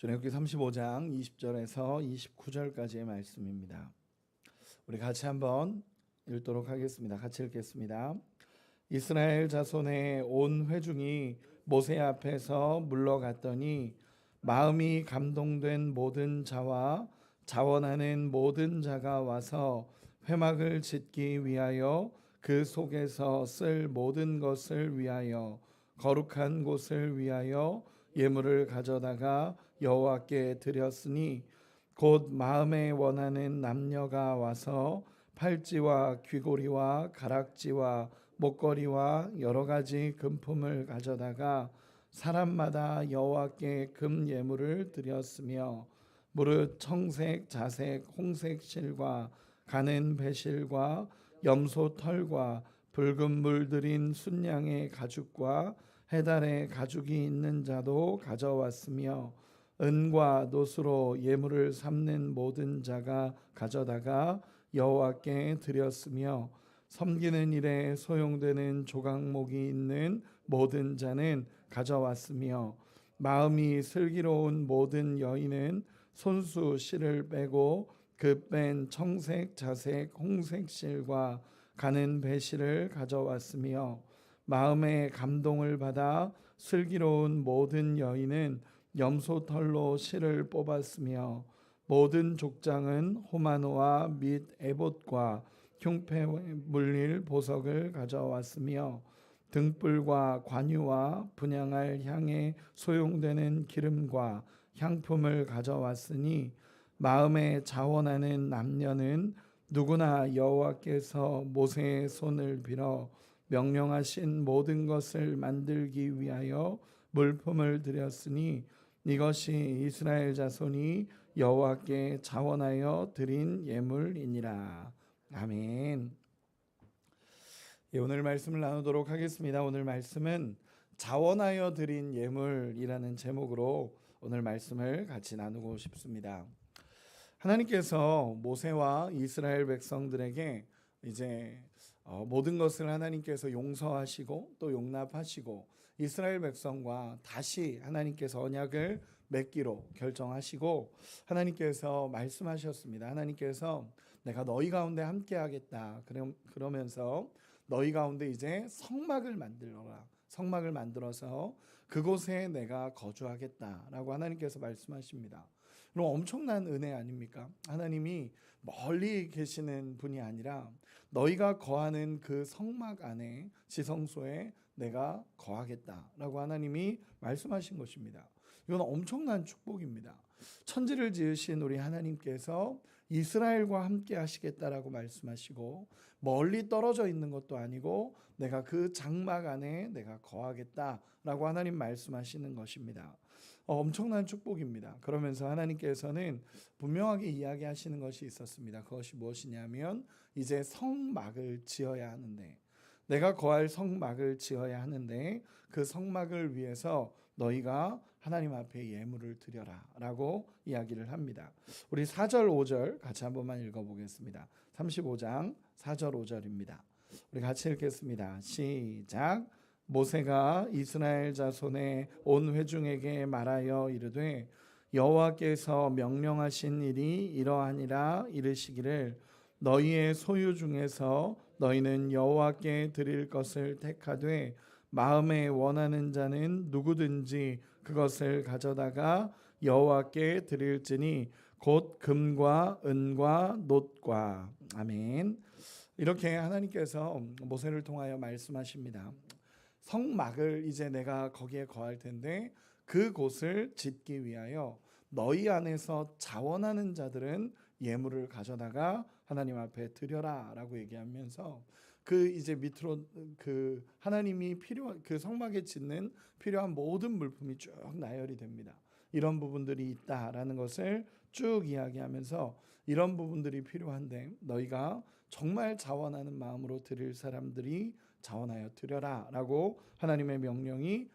출애굽기 35장 20절에서 29절까지의 말씀입니다. 우리 같이 한번 읽도록 하겠습니다. 같이 읽겠습니다. 이스라엘 자손의 온 회중이 모세 앞에서 물러갔더니 마음이 감동된 모든 자와 자원하는 모든 자가 와서 회막을 짓기 위하여 그 속에서 쓸 모든 것을 위하여 거룩한 곳을 위하여 예물을 가져다가 여호와께 드렸으니 곧 마음에 원하는 남녀가 와서 팔찌와 귀고리와 가락지와 목걸이와 여러 가지 금품을 가져다가 사람마다 여호와께 금 예물을 드렸으며 무릇 청색, 자색, 홍색 실과 가는 배실과 염소 털과 붉은 물 들인 순양의 가죽과 해달의 가죽이 있는 자도 가져왔으며 은과 노수로 예물을 삼는 모든 자가 가져다가 여호와께 드렸으며 섬기는 일에 소용되는 조각목이 있는 모든 자는 가져왔으며 마음이 슬기로운 모든 여인은 손수 실을 빼고 그 뺀 청색, 자색, 홍색 실과 가는 배실을 가져왔으며 마음의 감동을 받아 슬기로운 모든 여인은 염소 털로 실을 뽑았으며 모든 족장은 호마노와 및 에봇과 흉패 물릴 보석을 가져왔으며 등불과 관유와 분양할 향에 소용되는 기름과 향품을 가져왔으니 마음에 자원하는 남녀는 누구나 여호와께서 모세의 손을 빌어 명령하신 모든 것을 만들기 위하여 물품을 드렸으니 이것이 이스라엘 자손이 여호와께 자원하여 드린 예물이니라. 아멘. 예, 오늘 말씀을 나누도록 하겠습니다. 오늘 말씀은 자원하여 드린 예물이라는 제목으로 오늘 말씀을 같이 나누고 싶습니다. 하나님께서 모세와 이스라엘 백성들에게 이제 어, 모든 것을 하나님께서 용서하시고 또 용납하시고 이스라엘 백성과 다시 하나님께서 언약을 맺기로 결정하시고 하나님께서 말씀하셨습니다. 하나님께서 내가 너희 가운데 함께 하겠다. 그러면서 너희 가운데 이제 성막을 만들어라. 성막을 만들어서 그곳에 내가 거주하겠다라고 하나님께서 말씀하십니다. 그럼 엄청난 은혜 아닙니까? 하나님이 멀리 계시는 분이 아니라 너희가 거하는 그 성막 안에 지성소에 내가 거하겠다라고 하나님이 말씀하신 것입니다. 이건 엄청난 축복입니다. 천지를 지으신 우리 하나님께서 이스라엘과 함께 하시겠다라고 말씀하시고 멀리 떨어져 있는 것도 아니고 내가 그 장막 안에 내가 거하겠다라고 하나님 말씀하시는 것입니다. 어, 엄청난 축복입니다. 그러면서 하나님께서는 분명하게 이야기하시는 것이 있었습니다. 그것이 무엇이냐면 이제 성막을 지어야 하는데 내가 거할 성막을 지어야 하는데 그 성막을 위해서 너희가 하나님 앞에 예물을 드려라라고 이야기를 합니다. 우리 4절 5절 같이 한 번만 읽어 보겠습니다. 35장 4절 5절입니다. 우리 같이 읽겠습니다. 시작. 모세가 이스라엘 자손의 온 회중에게 말하여 이르되 여호와께서 명령하신 일이 이러하니라 이르시기를 너희의 소유 중에서 너희는 여호와께 드릴 것을 택하되 마음에 원하는 자는 누구든지 그것을 가져다가 여호와께 드릴지니 곧 금과 은과 놋과 아멘. 이렇게 하나님께서 모세를 통하여 말씀하십니다. 성막을 이제 내가 거기에 거할 텐데 그곳을 짓기 위하여 너희 안에서 자원하는 자들은 예물을 가져다가 하나님 앞에 드려라라고 얘기하면서 그 이제 밑으로 그 하나님이 필요한 그 성막에 짓는 필요한 모든 물품이 쭉 나열이 됩니다. 이런 부분들이 있다라는 것을 쭉 이야기하면서 이런 부분들이 필요한데 너희가 정말 자원하는 마음으로 드릴 사람들이 자원하여 드려라라고 하나님의 명령이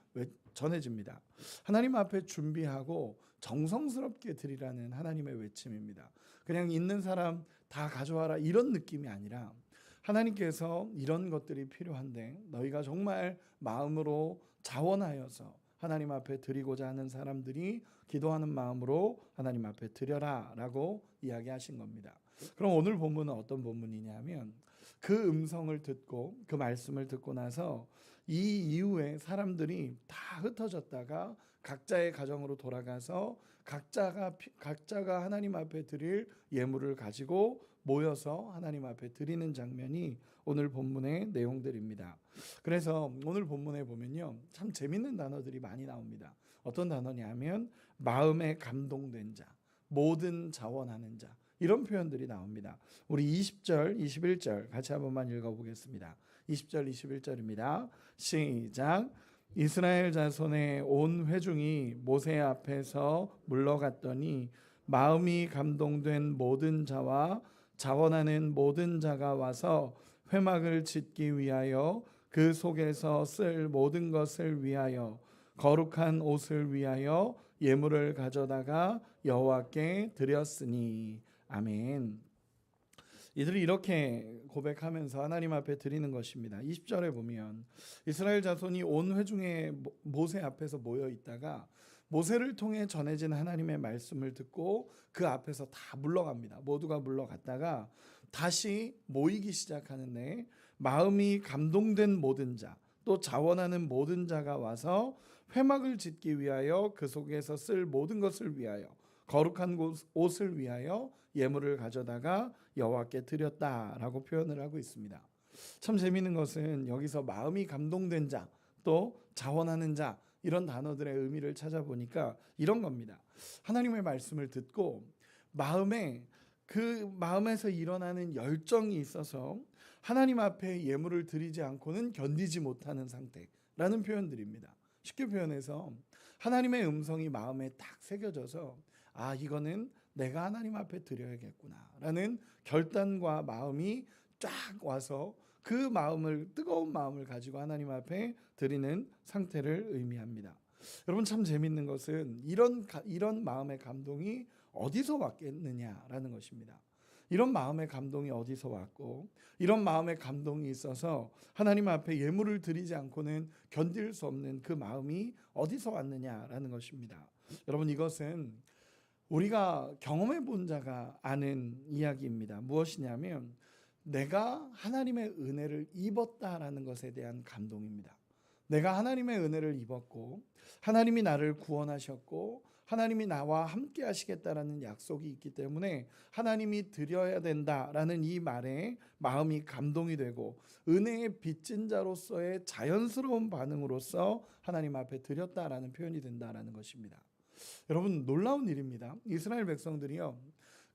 전해집니다. 하나님 앞에 준비하고 정성스럽게 드리라는 하나님의 외침입니다. 그냥 있는 사람 다 가져와라 이런 느낌이 아니라 하나님께서 이런 것들이 필요한데 너희가 정말 마음으로 자원하여서 하나님 앞에 드리고자 하는 사람들이 기도하는 마음으로 하나님 앞에 드려라라고 이야기하신 겁니다. 그럼 오늘 본문은 어떤 본문이냐면 그 음성을 듣고 그 말씀을 듣고 나서 이 이후에 사람들이 다 흩어졌다가 각자의 가정으로 돌아가서 각자가 피- 각자가 하나님 앞에 드릴 예물을 가지고 모여서 하나님 앞에 드리는 장면이 오늘 본문의 내용들입니다. 그래서 오늘 본문에 보면요. 참 재밌는 단어들이 많이 나옵니다. 어떤 단어냐면 마음에 감동된 자, 모든 자원하는 자 이런 표현들이 나옵니다. 우리 20절, 21절 같이 한 번만 읽어 보겠습니다. 20절, 21절입니다. 시작. 이스라엘 자손의 온 회중이 모세 앞에서 물러갔더니 마음이 감동된 모든 자와 자원하는 모든 자가 와서 회막을 짓기 위하여 그 속에서 쓸 모든 것을 위하여 거룩한 옷을 위하여 예물을 가져다가 여호와께 드렸으니 아멘. 이들이 이렇게 고백하면서 하나님 앞에 드리는 것입니다. 20절에 보면 이스라엘 자손이 온 회중에 모- 모세 앞에서 모여 있다가 모세를 통해 전해진 하나님의 말씀을 듣고 그 앞에서 다 물러갑니다. 모두가 물러갔다가 다시 모이기 시작하는데 마음이 감동된 모든 자, 또 자원하는 모든 자가 와서 회막을 짓기 위하여 그 속에서 쓸 모든 것을 위하여 거룩한 곳- 옷을 위하여 예물을 가져다가 여호와께 드렸다라고 표현을 하고 있습니다. 참 재미있는 것은 여기서 마음이 감동된 자, 또 자원하는 자 이런 단어들의 의미를 찾아보니까 이런 겁니다. 하나님의 말씀을 듣고 마음에 그 마음에서 일어나는 열정이 있어서 하나님 앞에 예물을 드리지 않고는 견디지 못하는 상태라는 표현들입니다. 쉽게 표현해서 하나님의 음성이 마음에 딱 새겨져서 아 이거는 내가 하나님 앞에 드려야겠구나라는 결단과 마음이 쫙 와서 그 마음을 뜨거운 마음을 가지고 하나님 앞에 드리는 상태를 의미합니다. 여러분 참 재밌는 것은 이런 가- 이런 마음의 감동이 어디서 왔겠느냐라는 것입니다. 이런 마음의 감동이 어디서 왔고 이런 마음의 감동이 있어서 하나님 앞에 예물을 드리지 않고는 견딜 수 없는 그 마음이 어디서 왔느냐라는 것입니다. 여러분 이것은 우리가 경험해 본 자가 아는 이야기입니다. 무엇이냐면 내가 하나님의 은혜를 입었다라는 것에 대한 감동입니다. 내가 하나님의 은혜를 입었고 하나님이 나를 구원하셨고 하나님이 나와 함께 하시겠다라는 약속이 있기 때문에 하나님이 드려야 된다라는 이 말에 마음이 감동이 되고 은혜의 빚진 자로서의 자연스러운 반응으로서 하나님 앞에 드렸다라는 표현이 된다라는 것입니다. 여러분 놀라운 일입니다. 이스라엘 백성들이요.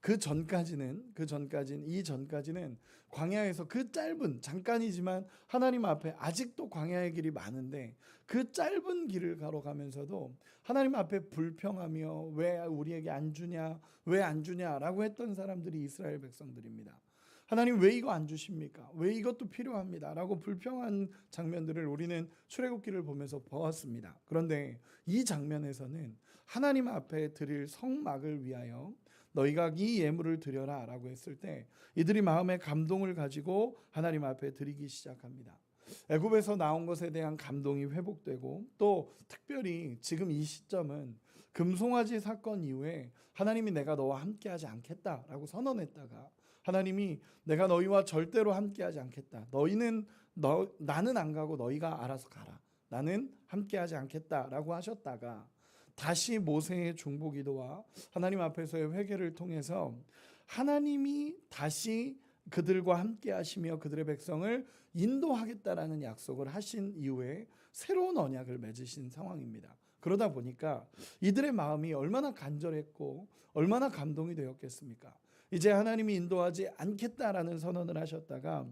그 전까지는 그 전까지는 이 전까지는 광야에서 그 짧은 잠깐이지만 하나님 앞에 아직도 광야의 길이 많은데 그 짧은 길을 걸어가면서도 하나님 앞에 불평하며 왜 우리에게 안 주냐 왜 안 주냐라고 했던 사람들이 이스라엘 백성들입니다. 하나님 왜 이거 안 주십니까? 왜 이것도 필요합니다. 라고 불평한 장면들을 우리는 출애굽기를 보면서 보았습니다. 그런데 이 장면에서는 하나님 앞에 드릴 성막을 위하여 너희가 이 예물을 드려라 라고 했을 때 이들이 마음의 감동을 가지고 하나님 앞에 드리기 시작합니다. 애굽에서 나온 것에 대한 감동이 회복되고 또 특별히 지금 이 시점은 금송아지 사건 이후에 하나님이 내가 너와 함께하지 않겠다라고 선언했다가 하나님이 내가 너희와 절대로 함께하지 않겠다. 너희는 너 나는 안 가고 너희가 알아서 가라. 나는 함께하지 않겠다라고 하셨다가 다시 모세의 중보 기도와 하나님 앞에서의 회개를 통해서 하나님이 다시 그들과 함께 하시며 그들의 백성을 인도하겠다라는 약속을 하신 이후에 새로운 언약을 맺으신 상황입니다. 그러다 보니까 이들의 마음이 얼마나 간절했고 얼마나 감동이 되었겠습니까? 이제 하나님이 인도하지 않겠다라는 선언을 하셨다가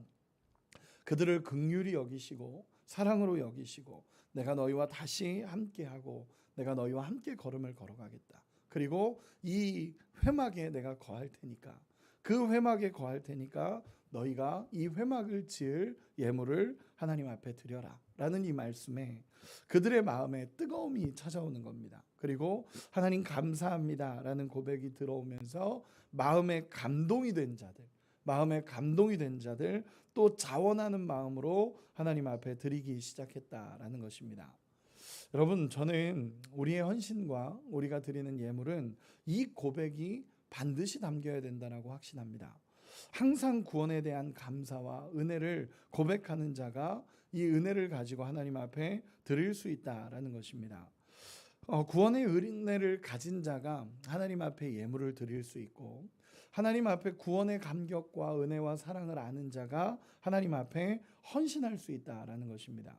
그들을 극률히 여기시고 사랑으로 여기시고 내가 너희와 다시 함께하고 내가 너희와 함께 걸음을 걸어가겠다. 그리고 이 회막에 내가 거할 테니까 그 회막에 거할 테니까 너희가 이 회막을 지을 예물을 하나님 앞에 드려라. 라는 이 말씀에 그들의 마음에 뜨거움이 찾아오는 겁니다. 그리고 하나님 감사합니다. 라는 고백이 들어오면서 마음에 감동이 된 자들, 마음에 감동이 된 자들 또 자원하는 마음으로 하나님 앞에 드리기 시작했다라는 것입니다. 여러분 저는 우리의 헌신과 우리가 드리는 예물은 이 고백이 반드시 담겨야 된다라고 확신합니다. 항상 구원에 대한 감사와 은혜를 고백하는 자가 이 은혜를 가지고 하나님 앞에 드릴 수 있다라는 것입니다. 어, 구원의 은혜를 가진 자가 하나님 앞에 예물을 드릴 수 있고 하나님 앞에 구원의 감격과 은혜와 사랑을 아는 자가 하나님 앞에 헌신할 수 있다라는 것입니다.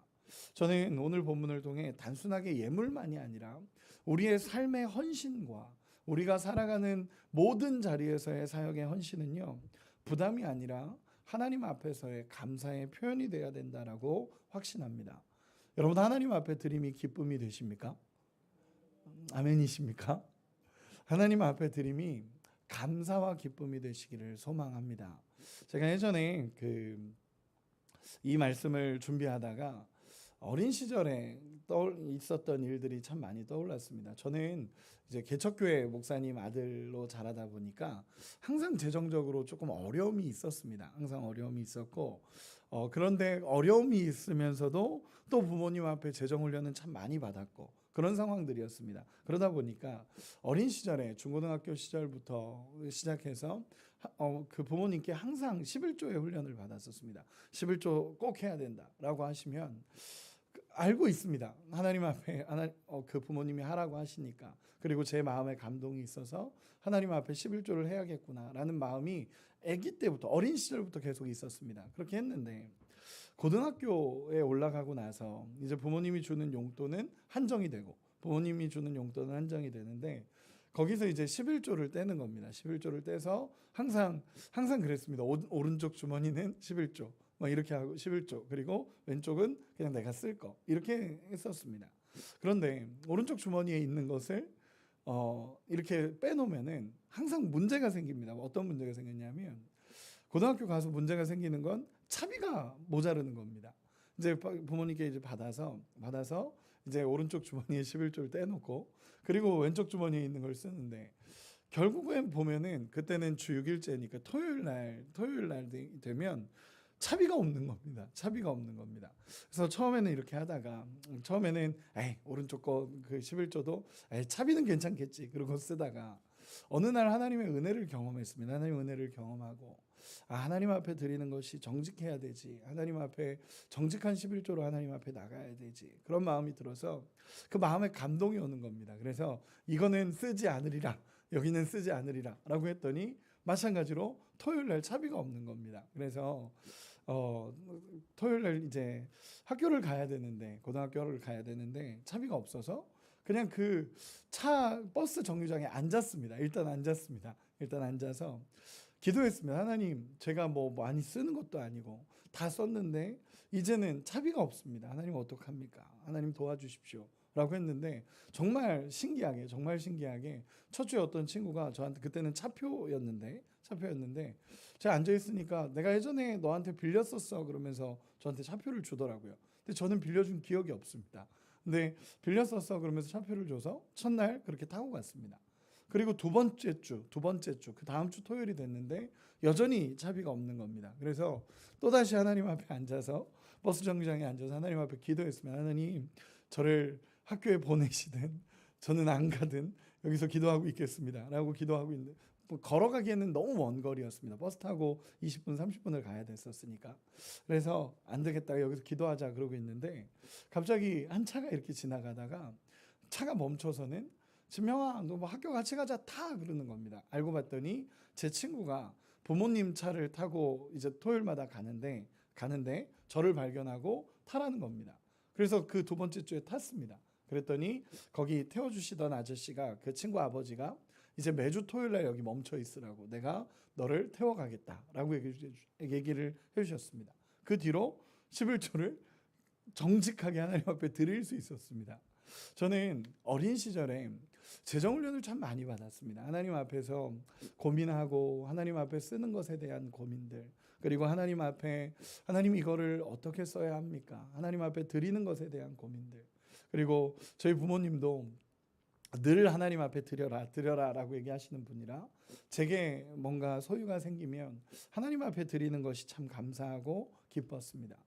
저는 오늘 본문을 통해 단순하게 예물만이 아니라 우리의 삶의 헌신과 우리가 살아가는 모든 자리에서의 사역의 헌신은요 부담이 아니라 하나님 앞에서의 감사의 표현이 되어야 된다라고 확신합니다. 여러분 하나님 앞에 드림이 기쁨이 되십니까? 아멘이십니까? 하나님 앞에 드림이 감사와 기쁨이 되시기를 소망합니다. 제가 예전에 그 이 말씀을 준비하다가 어린 시절에 떠올 있었던 일들이 참 많이 떠올랐습니다. 저는 이제 개척교회 목사님 아들로 자라다 보니까 항상 재정적으로 조금 어려움이 있었습니다. 항상 어려움이 있었고 어, 그런데 어려움이 있으면서도 또 부모님 앞에 재정 훈련은 참 많이 받았고 그런 상황들이었습니다. 그러다 보니까 어린 시절에 중고등학교 시절부터 시작해서 어, 그 부모님께 항상 11조의 훈련을 받았었습니다. 11조 꼭 해야 된다라고 하시면 알고 있습니다. 하나님 앞에 하나, 어, 그 부모님이 하라고 하시니까 그리고 제 마음에 감동이 있어서 하나님 앞에 11조를 해야겠구나라는 마음이 아기 때부터 어린 시절부터 계속 있었습니다. 그렇게 했는데 고등학교에 올라가고 나서 이제 부모님이 주는 용돈은 한정이 되고 부모님이 주는 용돈은 한정이 되는데 거기서 이제 11조를 떼는 겁니다. 11조를 떼서 항상 항상 그랬습니다. 오, 오른쪽 주머니는 11조, 막 이렇게 하고 11조 그리고 왼쪽은 그냥 내가 쓸 거 이렇게 했었습니다. 그런데 오른쪽 주머니에 있는 것을 어, 이렇게 빼놓으면은 항상 문제가 생깁니다. 어떤 문제가 생겼냐면 고등학교 가서 문제가 생기는 건 차비가 모자르는 겁니다. 이제 부모님께 이제 받아서 받아서 이제 오른쪽 주머니에 11조를 떼놓고 그리고 왼쪽 주머니에 있는 걸 쓰는데 결국엔 보면은 그때는 주 6일째니까 토요일 날 토요일 날 되면 차비가 없는 겁니다. 차비가 없는 겁니다. 그래서 처음에는 이렇게 하다가 처음에는 에이 오른쪽 거 그 11조도 에이 차비는 괜찮겠지 그러고 쓰다가 어느 날 하나님의 은혜를 경험했습니다. 하나님의 은혜를 경험하고 아, 하나님 앞에 드리는 것이 정직해야 되지. 하나님 앞에 정직한 11조로 하나님 앞에 나가야 되지. 그런 마음이 들어서 그 마음에 감동이 오는 겁니다. 그래서 이거는 쓰지 않으리라. 여기는 쓰지 않으리라. 라고 했더니 마찬가지로 토요일 날 차비가 없는 겁니다. 그래서 어, 토요일 날 이제 학교를 가야 되는데 고등학교를 가야 되는데 차비가 없어서 그냥 그 차 버스 정류장에 앉았습니다. 일단 앉았습니다. 일단 앉아서 기도했습니다. 하나님, 제가 뭐 많이 쓰는 것도 아니고 다 썼는데 이제는 차비가 없습니다. 하나님 어떡합니까? 하나님 도와주십시오. 라고 했는데 정말 신기하게 정말 신기하게 첫 주에 어떤 친구가 저한테 그때는 차표였는데 차표였는데 제가 앉아 있으니까 내가 예전에 너한테 빌렸었어 그러면서 저한테 차표를 주더라고요. 근데 저는 빌려준 기억이 없습니다. 근데 빌렸었어 그러면서 차표를 줘서 첫날 그렇게 타고 갔습니다. 그리고 두 번째 주, 두 번째 주, 그 다음 주 토요일이 됐는데 여전히 차비가 없는 겁니다. 그래서 또 다시 하나님 앞에 앉아서 버스 정류장에 앉아서 하나님 앞에 기도했으면 하나님 저를 학교에 보내시든 저는 안 가든 여기서 기도하고 있겠습니다.라고 기도하고 있는데 뭐 걸어가기에는 너무 먼 거리였습니다. 버스 타고 20분 30분을 가야 됐었으니까 그래서 안 되겠다 여기서 기도하자 그러고 있는데 갑자기 한 차가 이렇게 지나가다가 차가 멈춰서는 진명아 너 뭐 학교 같이 가자 타 그러는 겁니다. 알고 봤더니 제 친구가 부모님 차를 타고 이제 토요일마다 가는데 가는데 저를 발견하고 타라는 겁니다. 그래서 그 두 번째 주에 탔습니다. 그랬더니 거기 태워주시던 아저씨가 그 친구 아버지가 이제 매주 토요일 날 여기 멈춰 있으라고 내가 너를 태워가겠다라고 얘기를 해주셨습니다. 그 뒤로 11조를 정직하게 하나님 앞에 드릴 수 있었습니다. 저는 어린 시절에 재정 훈련을 참 많이 받았습니다. 하나님 앞에서 고민하고 하나님 앞에 쓰는 것에 대한 고민들 그리고 하나님 앞에 하나님 이거를 어떻게 써야 합니까? 하나님 앞에 드리는 것에 대한 고민들 그리고 저희 부모님도 늘 하나님 앞에 드려라 드려라라고 얘기하시는 분이라 제게 뭔가 소유가 생기면 하나님 앞에 드리는 것이 참 감사하고 기뻤습니다.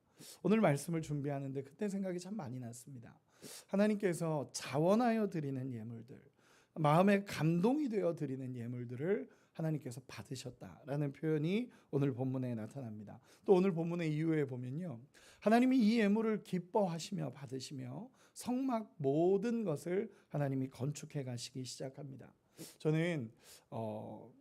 오늘 말씀을 준비하는데 그때 생각이 참 많이 났습니다. 하나님께서 자원하여 드리는 예물들, 마음에 감동이 되어 드리는 예물들을 하나님께서 받으셨다라는 표현이 오늘 본문에 나타납니다. 또 오늘 본문의 이후에 보면요. 하나님이 이 예물을 기뻐하시며 받으시며 성막 모든 것을 하나님이 건축해 가시기 시작합니다. 저는 어,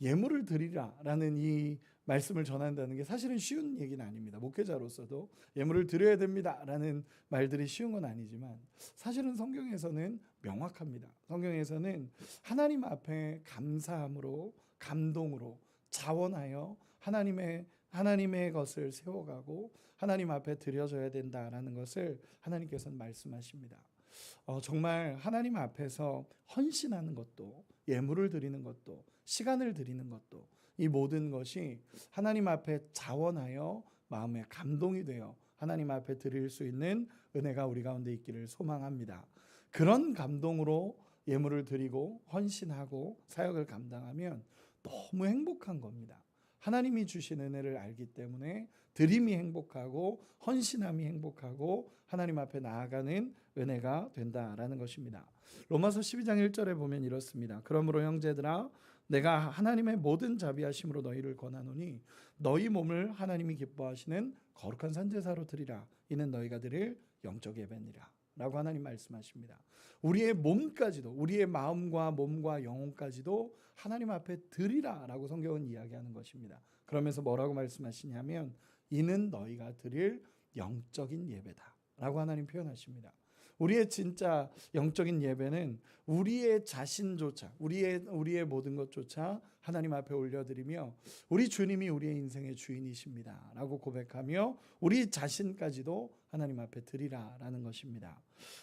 예물을 드리라라는 이 말씀을 전한다는 게 사실은 쉬운 얘기는 아닙니다. 목회자로서도 예물을 드려야 됩니다라는 말들이 쉬운 건 아니지만 사실은 성경에서는 명확합니다. 성경에서는 하나님 앞에 감사함으로 감동으로 자원하여 하나님의 하나님의 것을 세워가고 하나님 앞에 드려져야 된다라는 것을 하나님께서는 말씀하십니다. 어, 정말 하나님 앞에서 헌신하는 것도 예물을 드리는 것도 시간을 드리는 것도 이 모든 것이 하나님 앞에 자원하여 마음에 감동이 되어 하나님 앞에 드릴 수 있는 은혜가 우리 가운데 있기를 소망합니다. 그런 감동으로 예물을 드리고 헌신하고 사역을 감당하면 너무 행복한 겁니다. 하나님이 주신 은혜를 알기 때문에 드림이 행복하고 헌신함이 행복하고 하나님 앞에 나아가는 은혜가 된다라는 것입니다. 로마서 12장 1절에 보면 이렇습니다. 그러므로 형제들아 내가 하나님의 모든 자비하심으로 너희를 권하노니 너희 몸을 하나님이 기뻐하시는 거룩한 산제사로 드리라 이는 너희가 드릴 영적 예배니라 라고 하나님 말씀하십니다. 우리의 몸까지도 우리의 마음과 몸과 영혼까지도 하나님 앞에 드리라 라고 성경은 이야기하는 것입니다. 그러면서 뭐라고 말씀하시냐면 이는 너희가 드릴 영적인 예배다 라고 하나님 표현하십니다. 우리의 진짜 영적인 예배는 우리의 자신조차 우리의 우리의 모든 것조차 하나님 앞에 올려드리며 우리 주님이 우리의 인생의 주인이십니다라고 고백하며 우리 자신까지도 하나님 앞에 드리라라는 것입니다.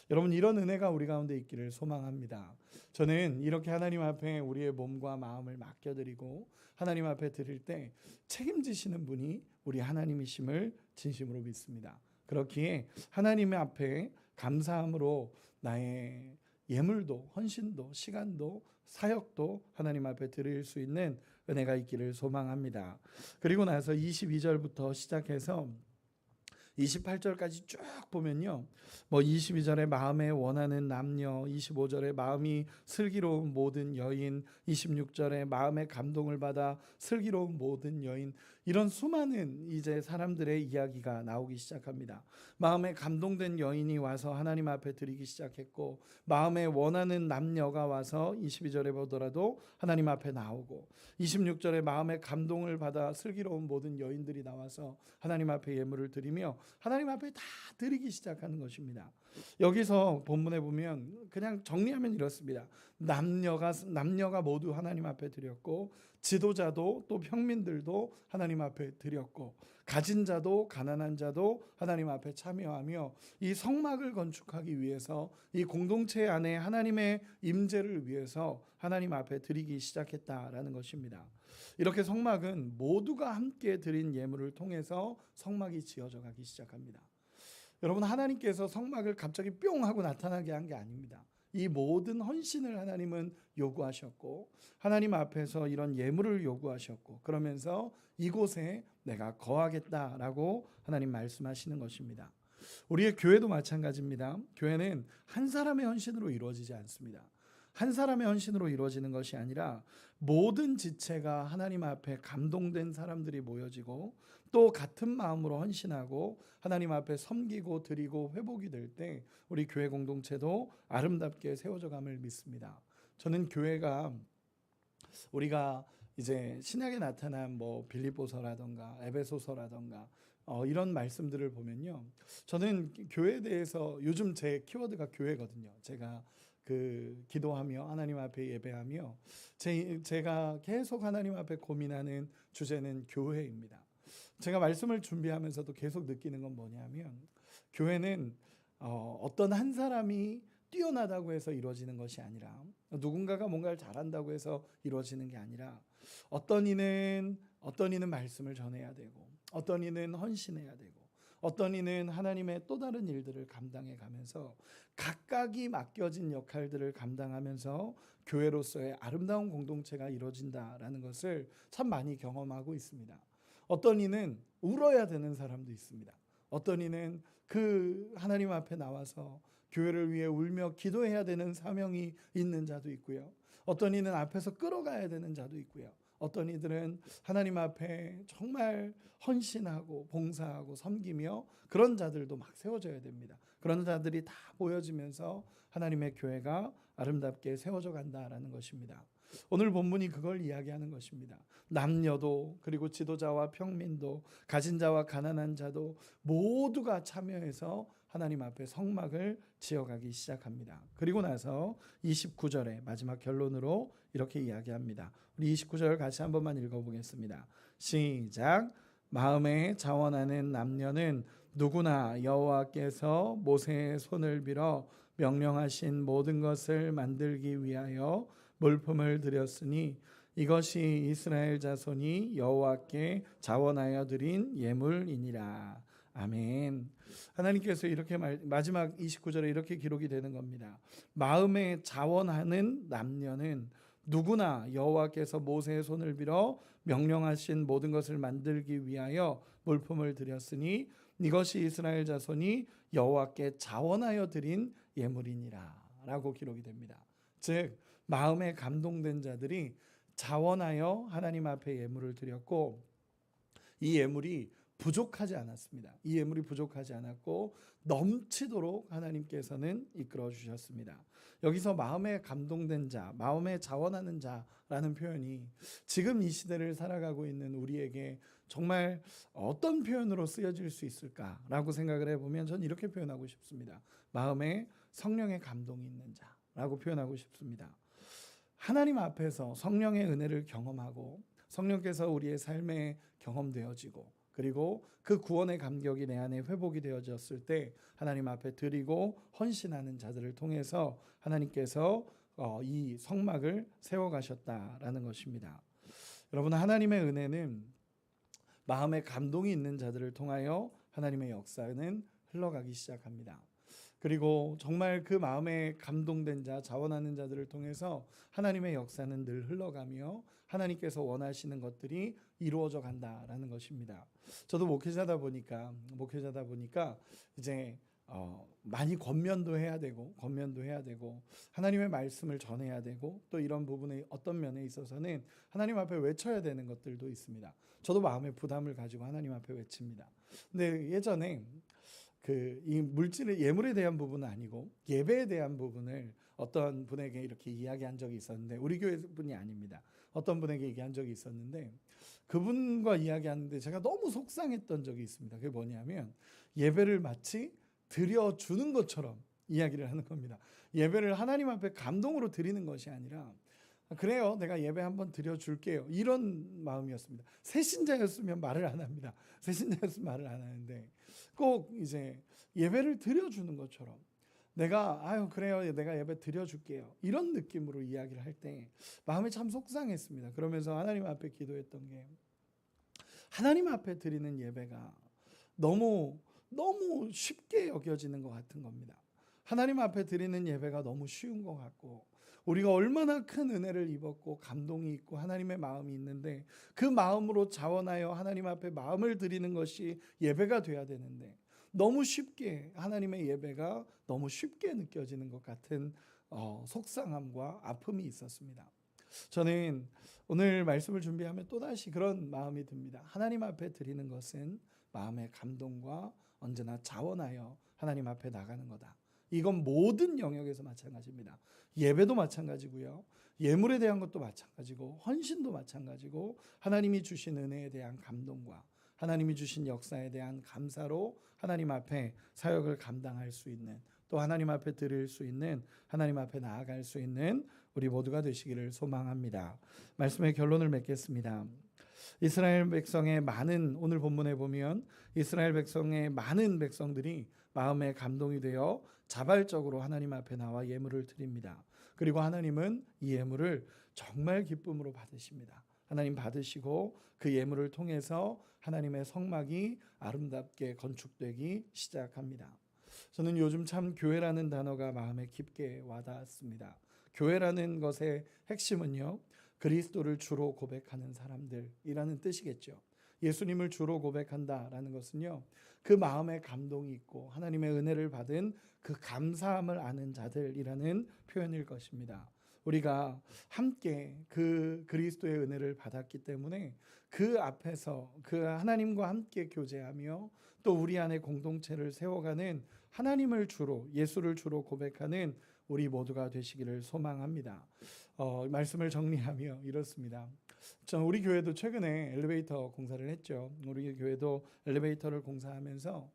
여러분 이런 은혜가 우리 가운데 있기를 소망합니다. 저는 이렇게 하나님 앞에 우리의 몸과 마음을 맡겨드리고 하나님 앞에 드릴 때 책임지시는 분이 우리 하나님이심을 진심으로 믿습니다. 그렇기에 하나님 앞에 감사함으로 나의 예물도 헌신도 시간도 사역도 하나님 앞에 드릴 수 있는 은혜가 있기를 소망합니다. 그리고 나서 22절부터 시작해서 28절까지 쭉 보면요. 뭐 22절에 마음에 원하는 남녀, 25절에 마음이 슬기로운 모든 여인, 26절에 마음의 감동을 받아 슬기로운 모든 여인 이런 수많은 이제 사람들의 이야기가 나오기 시작합니다. 마음에 감동된 여인이 와서 하나님 앞에 드리기 시작했고 마음에 원하는 남녀가 와서 22절에 보더라도 하나님 앞에 나오고 26절에 마음에 감동을 받아 슬기로운 모든 여인들이 나와서 하나님 앞에 예물을 드리며 하나님 앞에 다 드리기 시작하는 것입니다. 여기서 본문에 보면 그냥 정리하면 이렇습니다. 남녀가 남녀가 모두 하나님 앞에 드렸고 지도자도 또 평민들도 하나님 앞에 드렸고 가진 자도 가난한 자도 하나님 앞에 참여하며 이 성막을 건축하기 위해서 이 공동체 안에 하나님의 임재를 위해서 하나님 앞에 드리기 시작했다라는 것입니다. 이렇게 성막은 모두가 함께 드린 예물을 통해서 성막이 지어져 가기 시작합니다. 여러분 하나님께서 성막을 갑자기 뿅 하고 나타나게 한 게 아닙니다. 이 모든 헌신을 하나님은 요구하셨고 하나님 앞에서 이런 예물을 요구하셨고 그러면서 이곳에 내가 거하겠다라고 하나님 말씀하시는 것입니다. 우리의 교회도 마찬가지입니다. 교회는 한 사람의 헌신으로 이루어지지 않습니다. 한 사람의 헌신으로 이루어지는 것이 아니라 모든 지체가 하나님 앞에 감동된 사람들이 모여지고 또 같은 마음으로 헌신하고 하나님 앞에 섬기고 드리고 회복이 될 때 우리 교회 공동체도 아름답게 세워져 감을 믿습니다. 저는 교회가 우리가 이제 신약에 나타난 뭐 빌립보서라던가 에베소서라던가 어, 이런 말씀들을 보면요. 저는 교회에 대해서 요즘 제 키워드가 교회거든요. 제가 그 기도하며 하나님 앞에 예배하며 제, 제가 계속 하나님 앞에 고민하는 주제는 교회입니다. 제가 말씀을 준비하면서도 계속 느끼는 건 뭐냐면 교회는 어, 어떤 한 사람이 뛰어나다고 해서 이루어지는 것이 아니라 누군가가 뭔가를 잘한다고 해서 이루어지는 게 아니라 어떤 이는 어떤 이는 말씀을 전해야 되고 어떤 이는 헌신해야 되고 어떤 이는 하나님의 또 다른 일들을 감당해 가면서 각각이 맡겨진 역할들을 감당하면서 교회로서의 아름다운 공동체가 이루어진다라는 것을 참 많이 경험하고 있습니다. 어떤 이는 울어야 되는 사람도 있습니다. 어떤 이는 그 하나님 앞에 나와서 교회를 위해 울며 기도해야 되는 사명이 있는 자도 있고요. 어떤 이는 앞에서 끌어가야 되는 자도 있고요. 어떤 이들은 하나님 앞에 정말 헌신하고 봉사하고 섬기며 그런 자들도 막 세워져야 됩니다. 그런 자들이 다 보여지면서 하나님의 교회가 아름답게 세워져 간다라는 것입니다. 오늘 본문이 그걸 이야기하는 것입니다. 남녀도 그리고 지도자와 평민도 가진 자와 가난한 자도 모두가 참여해서 하나님 앞에 성막을 지어가기 시작합니다. 그리고 나서 29절에 마지막 결론으로 이렇게 이야기합니다. 우리 29절 같이 한 번만 읽어보겠습니다. 시작. 마음에 자원하는 남녀는 누구나 여호와께서 모세의 손을 빌어 명령하신 모든 것을 만들기 위하여 물품을 드렸으니 이것이 이스라엘 자손이 여호와께 자원하여 드린 예물이니라. 아멘. 하나님께서 이렇게 말, 마지막 29절에 이렇게 기록이 되는 겁니다. 마음에 자원하는 남녀는 누구나 여호와께서 모세의 손을 빌어 명령하신 모든 것을 만들기 위하여 물품을 드렸으니 이것이 이스라엘 자손이 여호와께 자원하여 드린 예물이니라라고 기록이 됩니다. 즉 마음에 감동된 자들이 자원하여 하나님 앞에 예물을 드렸고 이 예물이 부족하지 않았습니다. 이 예물이 부족하지 않았고 넘치도록 하나님께서는 이끌어 주셨습니다. 여기서 마음에 감동된 자, 마음에 자원하는 자라는 표현이 지금 이 시대를 살아가고 있는 우리에게 정말 어떤 표현으로 쓰여질 수 있을까라고 생각을 해보면 전 이렇게 표현하고 싶습니다. 마음에 성령의 감동이 있는 자라고 표현하고 싶습니다. 하나님 앞에서 성령의 은혜를 경험하고 성령께서 우리의 삶에 경험되어지고 그리고 그 구원의 감격이 내 안에 회복이 되어졌을 때 하나님 앞에 드리고 헌신하는 자들을 통해서 하나님께서 어, 이 성막을 세워 가셨다라는 것입니다. 여러분 하나님의 은혜는 마음에 감동이 있는 자들을 통하여 하나님의 역사는 흘러가기 시작합니다. 그리고 정말 그 마음에 감동된 자, 자원하는 자들을 통해서 하나님의 역사는 늘 흘러가며 하나님께서 원하시는 것들이 이루어져 간다라는 것입니다. 저도 목회자다 보니까 목회자다 보니까 이제 어, 많이 권면도 해야 되고 권면도 해야 되고 하나님의 말씀을 전해야 되고 또 이런 부분에 어떤 면에 있어서는 하나님 앞에 외쳐야 되는 것들도 있습니다. 저도 마음의 부담을 가지고 하나님 앞에 외칩니다. 근데 예전에 그 이 물질의 예물에 대한 부분은 아니고 예배에 대한 부분을 어떤 분에게 이렇게 이야기한 적이 있었는데 우리 교회 분이 아닙니다. 어떤 분에게 얘기한 적이 있었는데 그분과 이야기하는데 제가 너무 속상했던 적이 있습니다. 그게 뭐냐면 예배를 마치 드려주는 것처럼 이야기를 하는 겁니다. 예배를 하나님 앞에 감동으로 드리는 것이 아니라 그래요. 내가 예배 한번 드려줄게요. 이런 마음이었습니다. 새신자였으면 말을 안 합니다. 새신자였으면 말을 안 하는데 꼭 이제 예배를 드려주는 것처럼 내가 아유 그래요. 내가 예배 드려줄게요. 이런 느낌으로 이야기를 할 때 마음이 참 속상했습니다. 그러면서 하나님 앞에 기도했던 게 하나님 앞에 드리는 예배가 너무 너무 쉽게 여겨지는 것 같은 겁니다. 하나님 앞에 드리는 예배가 너무 쉬운 것 같고 우리가 얼마나 큰 은혜를 입었고 감동이 있고 하나님의 마음이 있는데 그 마음으로 자원하여 하나님 앞에 마음을 드리는 것이 예배가 돼야 되는데 너무 쉽게 하나님의 예배가 너무 쉽게 느껴지는 것 같은 어, 속상함과 아픔이 있었습니다. 저는 오늘 말씀을 준비하면 또다시 그런 마음이 듭니다. 하나님 앞에 드리는 것은 마음의 감동과 언제나 자원하여 하나님 앞에 나가는 거다. 이건 모든 영역에서 마찬가지입니다. 예배도 마찬가지고요. 예물에 대한 것도 마찬가지고 헌신도 마찬가지고 하나님이 주신 은혜에 대한 감동과 하나님이 주신 역사에 대한 감사로 하나님 앞에 사역을 감당할 수 있는 또 하나님 앞에 드릴 수 있는 하나님 앞에 나아갈 수 있는 우리 모두가 되시기를 소망합니다. 말씀의 결론을 맺겠습니다. 이스라엘 백성의 많은 오늘 본문에 보면 이스라엘 백성의 많은 백성들이 마음에 감동이 되어 자발적으로 하나님 앞에 나와 예물을 드립니다. 그리고 하나님은 이 예물을 정말 기쁨으로 받으십니다. 하나님 받으시고 그 예물을 통해서 하나님의 성막이 아름답게 건축되기 시작합니다. 저는 요즘 참 교회라는 단어가 마음에 깊게 와닿았습니다. 교회라는 것의 핵심은요. 그리스도를 주로 고백하는 사람들이라는 뜻이겠죠. 예수님을 주로 고백한다라는 것은요. 그 마음에 감동이 있고 하나님의 은혜를 받은 그 감사함을 아는 자들이라는 표현일 것입니다. 우리가 함께 그 그리스도의 은혜를 받았기 때문에 그 앞에서 그 하나님과 함께 교제하며 또 우리 안에 공동체를 세워가는 하나님을 주로 예수를 주로 고백하는 우리 모두가 되시기를 소망합니다. 어, 말씀을 정리하며 이렇습니다. 저 우리 교회도 최근에 엘리베이터 공사를 했죠. 우리 교회도 엘리베이터를 공사하면서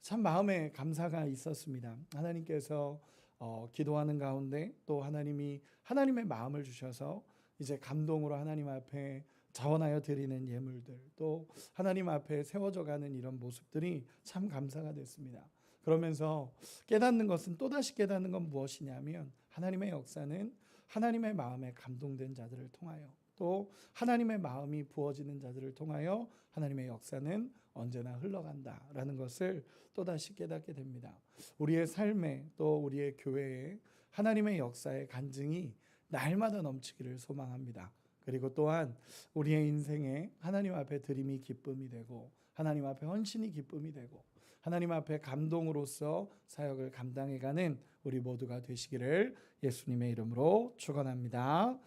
참 마음에 감사가 있었습니다. 하나님께서 어, 기도하는 가운데 또 하나님이 하나님의 마음을 주셔서 이제 감동으로 하나님 앞에 자원하여 드리는 예물들 또 하나님 앞에 세워져 가는 이런 모습들이 참 감사가 됐습니다. 그러면서 깨닫는 것은 또다시 깨닫는 건 무엇이냐면 하나님의 역사는 하나님의 마음에 감동된 자들을 통하여 또 하나님의 마음이 부어지는 자들을 통하여 하나님의 역사는 언제나 흘러간다라는 것을 또다시 깨닫게 됩니다. 우리의 삶에 또 우리의 교회에 하나님의 역사의 간증이 날마다 넘치기를 소망합니다. 그리고 또한 우리의 인생에 하나님 앞에 드림이 기쁨이 되고 하나님 앞에 헌신이 기쁨이 되고 하나님 앞에 감동으로서 사역을 감당해가는 우리 모두가 되시기를 예수님의 이름으로 축원합니다.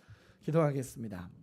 기도하겠습니다.